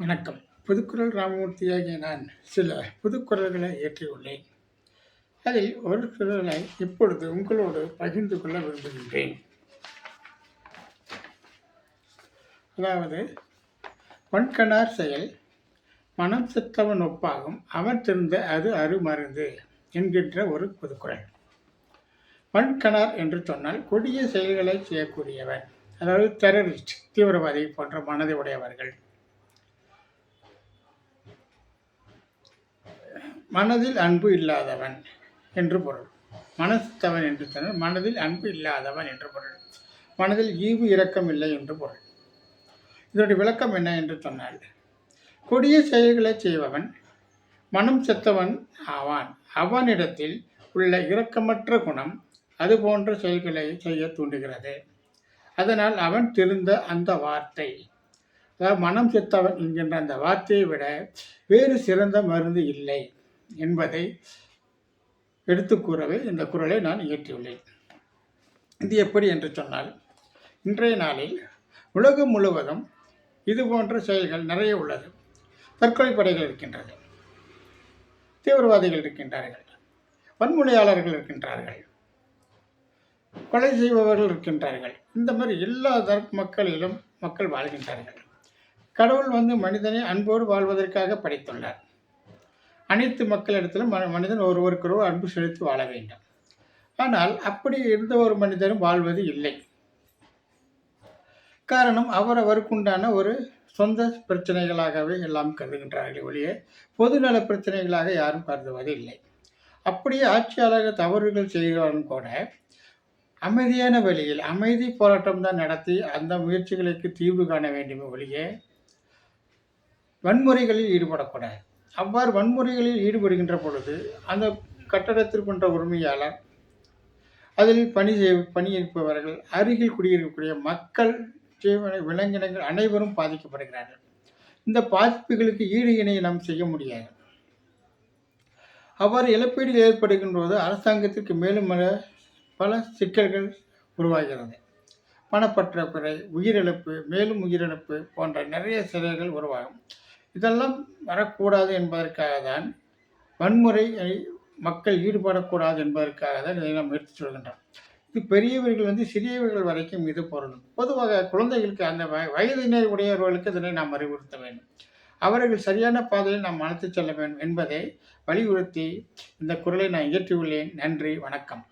வணக்கம். புதுக்குரல் ராமமூர்த்தியாகிய நான் சில புதுக்குரல்களை இயற்றியுள்ளேன். அதில் ஒரு குரலை இப்பொழுது உங்களோடு பகிர்ந்து கொள்ள விரும்புகின்றேன். அதாவது வன்கணார் செயல் மனம் செத்தவன் ஒப்பாகும் அவன் திருந்த அது அருமருந்து என்கின்ற ஒரு புதுக்குறள் வன்கணார் என்று சொன்னால் கொடிய செயல்களை செய்யக்கூடியவன் அதாவது டெரரிஸ்ட் தீவிரவாதி போன்ற மனதை உடையவர்கள். மனதில் அன்பு இல்லாதவன் என்று பொருள். மனத்தவன் என்று சொன்னால் மனதில் அன்பு இல்லாதவன் என்று பொருள். மனதில் ஈவு இரக்கம் இல்லை என்று பொருள். இதனுடைய விளக்கம் என்ன என்று சொன்னால் கொடிய செயல்களை செய்பவன் மனம் செத்தவன் ஆவான். அவனிடத்தில் உள்ள இரக்கமற்ற குணம் அது போன்ற செயல்களை செய்ய தூண்டுகிறது. அதனால் அவன் திருந்த அந்த வார்த்தை. அதாவது மனம் செத்தவன் என்கின்ற அந்த வார்த்தையை விட வேறு சிறந்த மருந்து இல்லை. என்பதை எடுத்து கூறவே இந்த குரலை நான் இயற்றியுள்ளேன். இது எப்படி என்று சொன்னால் இன்றைய நாளில் உலகம் முழுவதும் இது போன்ற செயல்கள் நிறைய உள்ளது. தற்கொலை படைகள் இருக்கின்றது. தீவிரவாதிகள் இருக்கின்றார்கள். வன்முறையாளர்கள் இருக்கின்றார்கள். கொலை செய்பவர்கள் இருக்கின்றார்கள். இந்த மாதிரி எல்லா தரப்பு மக்களிலும் மக்கள் வாழ்கின்றார்கள். கடவுள் வந்து மனிதனை அன்போடு வாழ்வதற்காக படைத்துள்ளார். அனைத்து மக்களிடத்திலும் மனிதன் ஒருவருக்கொரு அன்பு செலுத்தி வாழ வேண்டும். ஆனால் அப்படி எந்த ஒரு மனிதனும் வாழ்வது இல்லை. காரணம் அவரவருக்குண்டான ஒரு சொந்த பிரச்சனைகளாகவே எல்லாம் கருதுகின்றார்கள் ஒழிய பொதுநல பிரச்சனைகளாக யாரும் கருதுவது இல்லை. அப்படியே ஆட்சியாளர்கள் தவறுகள் செய்கிறாலும் கூட அமைதியான வழியில் அமைதி போராட்டம் தான் நடத்தி அந்த முயற்சிகளுக்கு தீர்வு காண வேண்டுமே ஒழிய வன்முறைகளில் ஈடுபடக்கூடாது. அவ்வாறு வன்முறைகளில் ஈடுபடுகின்ற பொழுது அந்த கட்டடத்திற்குன்ற உரிமையாளர் அதில் பணி செய் பணியிருப்பவர்கள் அருகில் குடியிருக்கக்கூடிய மக்கள் ஜீவன விலங்கினங்கள் அனைவரும் பாதிக்கப்படுகிறார்கள். இந்த பாதிப்புகளுக்கு ஈடு இணையை நாம் செய்ய முடியாது. அவ்வாறு இழப்பீடு ஏற்படுகின்ற போது அரசாங்கத்திற்கு மேலும் பல சிக்கல்கள் உருவாகிறது. பணப்பற்றாக்குறை உயிரிழப்பு மேலும் உயிரிழப்பு போன்ற நிறைய சிலைகள் உருவாகும். இதெல்லாம் வரக்கூடாது என்பதற்காக தான் வன்முறை மக்கள் ஈடுபடக்கூடாது என்பதற்காக தான் இதை நாம் எடுத்து சொல்கின்றோம். இது பெரியவர்கள் வந்து சிறியவர்கள் வரைக்கும் இது பொருளும் பொதுவாக குழந்தைகளுக்கு அந்த வ வயதினர் உடையவர்களுக்கு இதனை நாம் அறிவுறுத்த வேண்டும். அவர்கள் சரியான பாதையில் நாம் அழைத்துச் செல்ல வேண்டும் என்பதை வலியுறுத்தி இந்த குரலை நான் இயற்றியுள்ளேன். நன்றி வணக்கம்.